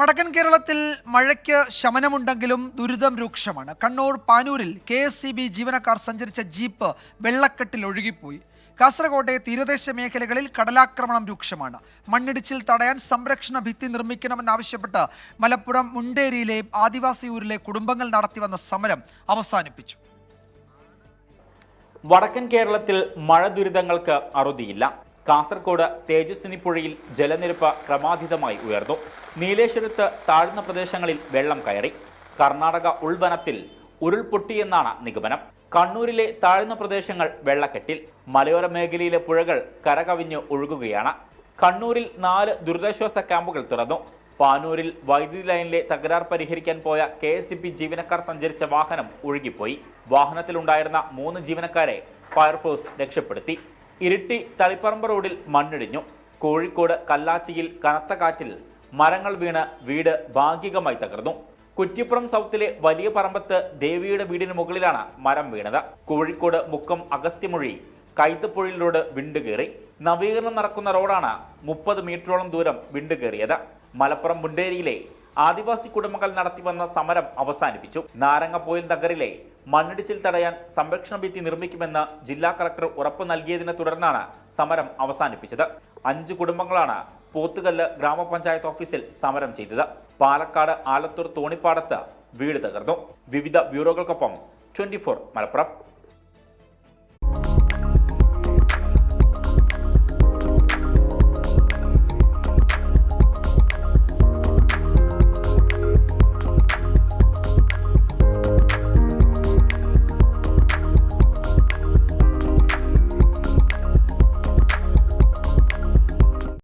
വടക്കൻ കേരളത്തിൽ മഴയ്ക്ക് ശമനമുണ്ടെങ്കിലും ദുരിതം രൂക്ഷമാണ്. കണ്ണൂർ പാനൂരിൽ കെ എസ് സി ബി ജീവനക്കാർ സഞ്ചരിച്ച ജീപ്പ് വെള്ളക്കെട്ടിൽ ഒഴുകിപ്പോയി. കാസർകോട്ടെ തീരദേശ മേഖലകളിൽ കടലാക്രമണം രൂക്ഷമാണ്. മണ്ണിടിച്ചിൽ തടയാൻ സംരക്ഷണ ഭിത്തി നിർമ്മിക്കണമെന്നാവശ്യപ്പെട്ട് മലപ്പുറം മുണ്ടേരിയിലെ ആദിവാസി ഊരിലെ കുടുംബങ്ങൾ നടത്തിവന്ന സമരം അവസാനിപ്പിച്ചു. വടക്കൻ കേരളത്തിൽ മഴ ദുരിതങ്ങൾക്ക് അറുതിയില്ല. കാസർഗോഡ് തേജസ്വിനി പുഴയിൽ ജലനിരപ്പ് ക്രമാതീതമായി ഉയർന്നു. നീലേശ്വരത്ത് താഴ്ന്ന പ്രദേശങ്ങളിൽ വെള്ളം കയറി. കർണാടക ഉൾവനത്തിൽ ഉരുൾപൊട്ടിയെന്നാണ് നിഗമനം. കണ്ണൂരിലെ താഴ്ന്ന പ്രദേശങ്ങൾ വെള്ളക്കെട്ടിൽ. മലയോര മേഖലയിലെ പുഴകൾ കരകവിഞ്ഞ് ഒഴുകുകയാണ്. കണ്ണൂരിൽ നാല് ദുരിതാശ്വാസ ക്യാമ്പുകൾ തുറന്നു. പാനൂരിൽ വൈദ്യുതി ലൈനിലെ തകരാർ പരിഹരിക്കാൻ പോയ കെ എസ് ജീവനക്കാർ സഞ്ചരിച്ച വാഹനം ഒഴുകിപ്പോയി. വാഹനത്തിലുണ്ടായിരുന്ന മൂന്ന് ജീവനക്കാരെ ഫയർഫോഴ്സ് രക്ഷപ്പെടുത്തി. ഇരിട്ടി തളിപ്പറമ്പ് റോഡിൽ മണ്ണിടിഞ്ഞു. കോഴിക്കോട് കല്ലാച്ചിയിൽ കനത്ത കാറ്റിൽ മരങ്ങൾ വീണ് വീട് ഭാഗികമായി തകർന്നു. കുറ്റിപ്പുറം സൗത്തിലെ വലിയ പറമ്പത്ത് ദേവിയുടെ വീടിന് മുകളിലാണ് മരം വീണത്. കോഴിക്കോട് മുക്കം അഗസ്ത്യമൊഴി കൈത്തപ്പൊഴിൽ റോഡ് വിണ്ടുകേറി നവീകരണം നടക്കുന്ന റോഡാണ് മുപ്പത് മീറ്ററോളം ദൂരം വിണ്ടുകേറിയത് മലപ്പുറം മുണ്ടേരിയിലെ ആദിവാസി കുടുംബങ്ങൾ നടത്തിവന്ന സമരം അവസാനിപ്പിച്ചു. നാരങ്ങപ്പോയിൽ നഗറിലെ മണ്ണിടിച്ചിൽ തടയാൻ സംരക്ഷണ ഭിത്തി നിർമ്മിക്കുമെന്ന് ജില്ലാ കളക്ടർ ഉറപ്പു നൽകിയതിനെ തുടർന്നാണ് സമരം അവസാനിപ്പിച്ചത്. അഞ്ച് കുടുംബങ്ങളാണ് പോത്തുകല്ല് ഗ്രാമപഞ്ചായത്ത് ഓഫീസിൽ സമരം ചെയ്തത്. പാലക്കാട് ആലത്തൂർ തോണിപ്പാടത്ത് വീട് തകർന്നു. വിവിധ ബ്യൂറോകൾക്കൊപ്പം ട്വന്റി മലപ്പുറം.